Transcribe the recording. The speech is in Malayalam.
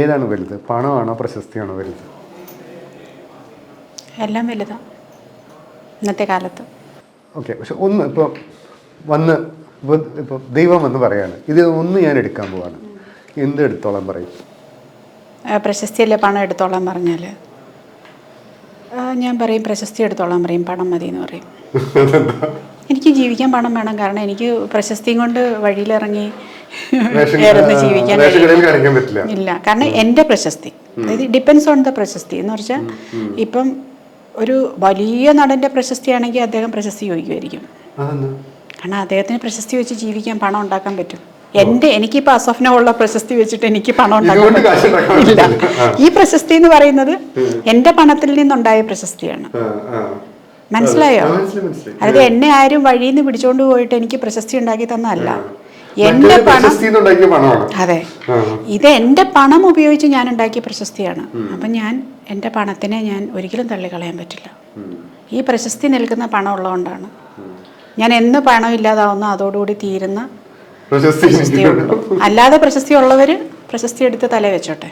ഏതാണ് വലുത്? പണമാണോ പ്രശസ്തിയാണോ വലുത്? എല്ലാം വലുതാണ് ഇന്നത്തെ കാലത്ത്. ഓക്കെ. പക്ഷെ ഒന്ന് ഇപ്പോൾ വന്ന് ഇപ്പോൾ ഇപ്പോൾ ദൈവം വന്ന് പറയാണ് ഇത് ഒന്ന് ഞാൻ എടുക്കാൻ പോവാണ്. എന്ത് എടുത്തോളം പറയും? പ്രശസ്തിയല്ലേ പണം എടുത്തോളാൻ പറഞ്ഞാൽ ഞാൻ പറയും പ്രശസ്തി എടുത്തോളാൻ പറയും പണം മതി എന്ന് പറയും എനിക്ക് ജീവിക്കാൻ പണം വേണം കാരണം എനിക്ക് പ്രശസ്തിയും കൊണ്ട് വഴിയിലിറങ്ങി ജീവിക്കാൻ ഇല്ല. കാരണം എന്റെ പ്രശസ്തി. അതായത് ഡിപ്പെൻസ് ഓൺ ദ പ്രശസ്തി എന്ന് വെച്ചാൽ ഇപ്പം ഒരു വലിയ നടന്റെ പ്രശസ്തിയാണെങ്കിൽ അദ്ദേഹം പ്രശസ്തി ചോദിക്കുമായിരിക്കും. കാരണം അദ്ദേഹത്തിന് പ്രശസ്തി വെച്ച് ജീവിക്കാൻ പണം ഉണ്ടാക്കാൻ പറ്റും. എന്റെ എനിക്കിപ്പോൾ അസഫ്ന ഉള്ള പ്രശസ്തി വെച്ചിട്ട് എനിക്ക് പണം ഉണ്ടാക്കാൻ ഇല്ല. ഈ പ്രശസ്തി എന്ന് പറയുന്നത് എന്റെ പണത്തിൽ നിന്നുണ്ടായ പ്രശസ്തിയാണ്. മനസ്സിലായോ. അതായത് എന്നെ ആരും വഴിയിൽ നിന്ന് പിടിച്ചോണ്ട് പോയിട്ട് എനിക്ക് പ്രശസ്തി ഉണ്ടാക്കി തന്നതല്ല. എന്റെ പണം അതെ. ഇത് എന്റെ പണം ഉപയോഗിച്ച് ഞാൻ ഉണ്ടാക്കിയ പ്രശസ്തിയാണ് അപ്പം ഞാൻ എന്റെ പണത്തിനെ ഞാൻ ഒരിക്കലും തള്ളിക്കളയാൻ പറ്റില്ല. ഈ പ്രശസ്തി നിൽക്കുന്ന പണം ഉള്ളതുകൊണ്ടാണ്. ഞാൻ എന്ന് പണം ഇല്ലാതാവുന്നു അതോടുകൂടി തീരുന്ന പ്രശസ്തി അല്ലാതെ പ്രശസ്തി ഉള്ളവര് പ്രശസ്തി എടുത്ത് തല വെച്ചോട്ടെ.